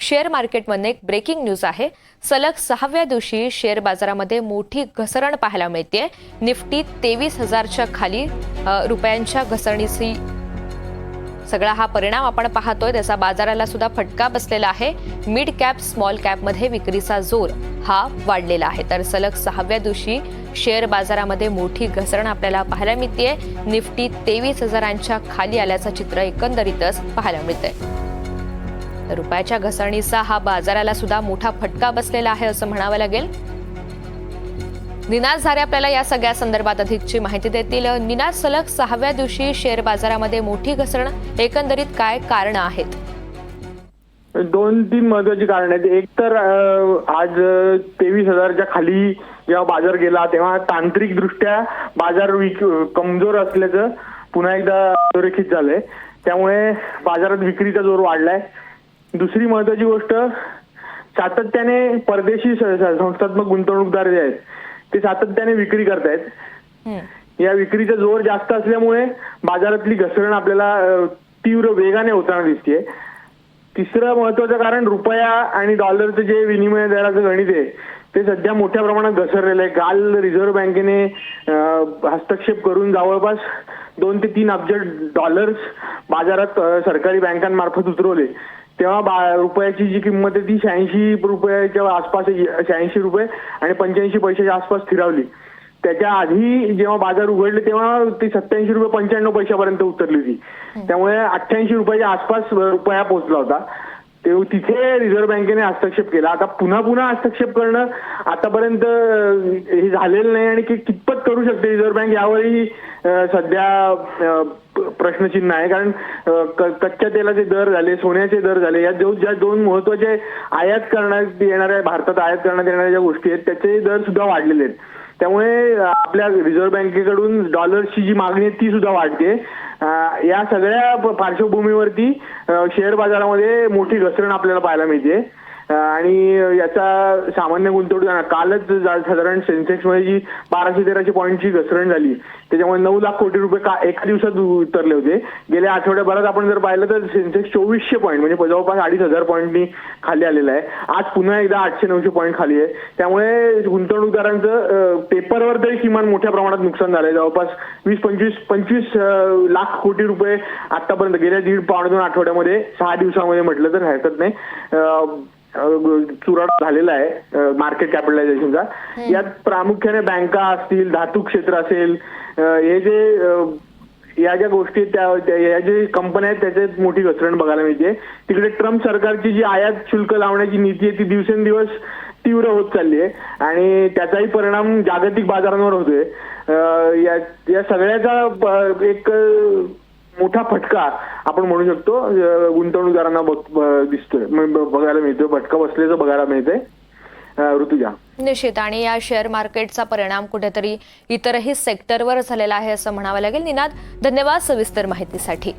Share मार्केटमध्ये एक breaking news आहे. सलग सहाव्या दिवशी शेअर बाजारामध्ये मोठी घसरण पाहायला मिळते निफ्टी तेवीस हजारच्या खाली रुपयांच्या घसरणीची सगळा हा परिणाम आपण पाहतोय. त्याचा बाजाराला सुद्धा फटका बसलेला आहे. मिड कॅप स्मॉल कॅपमध्ये विक्रीचा जोर हा वाढलेला आहे. तर सलग सहाव्या दिवशी शेअर बाजारामध्ये मोठी घसरण आपल्याला पाहायला मिळते निफ्टी तेवीस हजारांच्या खाली आल्याचं चित्र एकंदरीतच पाहायला मिळतंय. तर रुपयाच्या घसरणीचा हा बाजाराला सुद्धा मोठा फटका बसलेला आहे असं म्हणावं लागेल. निनाद झारे आपल्याला या सगळ्या संदर्भात अधिकची माहिती देतील. निनाद सलग सहाव्या दिवशी शेअर बाजारामध्ये मोठी घसरण एकंदरीत काय कारण आहेत? दोन तीन महत्वाची कारण आहेत. एक तर आज तेवीस हजारच्या खाली जेव्हा बाजार गेला तेव्हा तांत्रिक दृष्ट्या बाजार विक कमजोर असल्याचं पुन्हा एकदा अधोरेखित झालंय. त्यामुळे बाजारात विक्रीचा जोर वाढलाय. दुसरी महत्वाची गोष्ट सातत्याने परदेशी संस्थात्मक गुंतवणूकदार जे आहेत ते सातत्याने विक्री करतायत. हं. या विक्रीचा जोर जास्त असल्यामुळे बाजारातली घसरण आपल्याला तीव्र वेगाने होताना दिसते तिसरं महत्वाचं कारण रुपया आणि डॉलरचं जे विनिमय दराचं गणित आहे ते सध्या मोठ्या प्रमाणात घसरलेलं आहे. काल रिझर्व्ह बँकेने हस्तक्षेप करून जवळपास दोन ते तीन अब्ज डॉलर्स बाजारात सरकारी बँकांमार्फत उतरवले. तेव्हा बा रुपयाची जी किंमत आहे ती शहाऐंशी रुपयाच्या आसपास शहाऐंशी रुपये आणि पंच्याऐंशी पैशाच्या आसपास स्थिरावली. त्याच्या आधी जेव्हा बाजार उघडले तेव्हा ती सत्याऐंशी रुपये पंच्याण्णव पैशापर्यंत उतरली होती. त्यामुळे अठ्ठ्याऐंशी रुपयाच्या आसपास रुपया पोहोचला होता. ते तिथे रिझर्व्ह बँकेने हस्तक्षेप केला. आता पुन्हा पुन्हा हस्तक्षेप करणं आतापर्यंत हे झालेलं नाही आणि कि- कितपत करू शकते रिझर्व्ह बँक यावरही अं, सध्या प्रश्नचिन्ह आहे. कारण कच्च्या तेलाचे दर झाले सोन्याचे दर झाले या जो ज्या दोन महत्त्वाचे आयात करण्यात येणाऱ्या भारतात आयात करण्यात येणाऱ्या ज्या गोष्टी आहेत त्याचे दर सुद्धा वाढलेले आहेत. त्यामुळे आपल्या रिझर्व्ह बँकेकडून डॉलर्सची जी मागणी आहे ती सुद्धा वाढते. या सगळ्या पार्श्वभूमीवरती शेअर बाजारामध्ये मोठी घसरण आपल्याला पाहायला मिळते. आणि याचा सामान्य गुंतवणूक कालच साधारण सेन्सेक्समध्ये जी बाराशे तेराशे पॉईंटची घसरण झाली त्याच्यामुळे नऊ लाख कोटी रुपये का एका दिवसात उतरले होते. गेल्या आठवड्याभरात आपण जर पाहिलं तर सेन्सेक्स चोवीसशे पॉईंट म्हणजे जवळपास अडीच हजार पॉईंटनी खाली आलेला आहे. आज पुन्हा एकदा आठशे नऊशे पॉईंट खाली आहे. त्यामुळे गुंतवणूकदारांचं पेपरवर तरी किमान मोठ्या प्रमाणात नुकसान झालंय. जवळपास वीस पंचवीस पंचवीस लाख कोटी रुपये आतापर्यंत गेल्या दीड पावणे दोन आठवड्यामध्ये सहा दिवसामध्ये म्हटलं तर हरकत नाही. चुराड झालेला आहे मार्केट कॅपिटलायझेशनचा यात प्रामुख्याने बँका असतील धातू क्षेत्र असेल हे जे या ज्या गोष्टी त्या या जे कंपन्या आहेत त्याच्यात मोठी घसरण बघायला मिळते. तिकडे ट्रम्प सरकारची जी आयात शुल्क लावण्याची नीती आहे ती दिवसेंदिवस तीव्र होत चालली आहे आणि त्याचाही परिणाम जागतिक बाजारांवर होतोय. या या सगळ्याचा एक मोठा फटका आपण म्हणू शकतो गुंतवणूकदारांना दिसतोय. बघायला मिळतोय. फटका बसल्याचं बघायला मिळतंय. ऋतुजा. निश्चित. आणि या शेअर मार्केटचा परिणाम कुठेतरी इतरही सेक्टरवर झालेला आहे असं म्हणावं लागेल. निनाद धन्यवाद सविस्तर माहितीसाठी.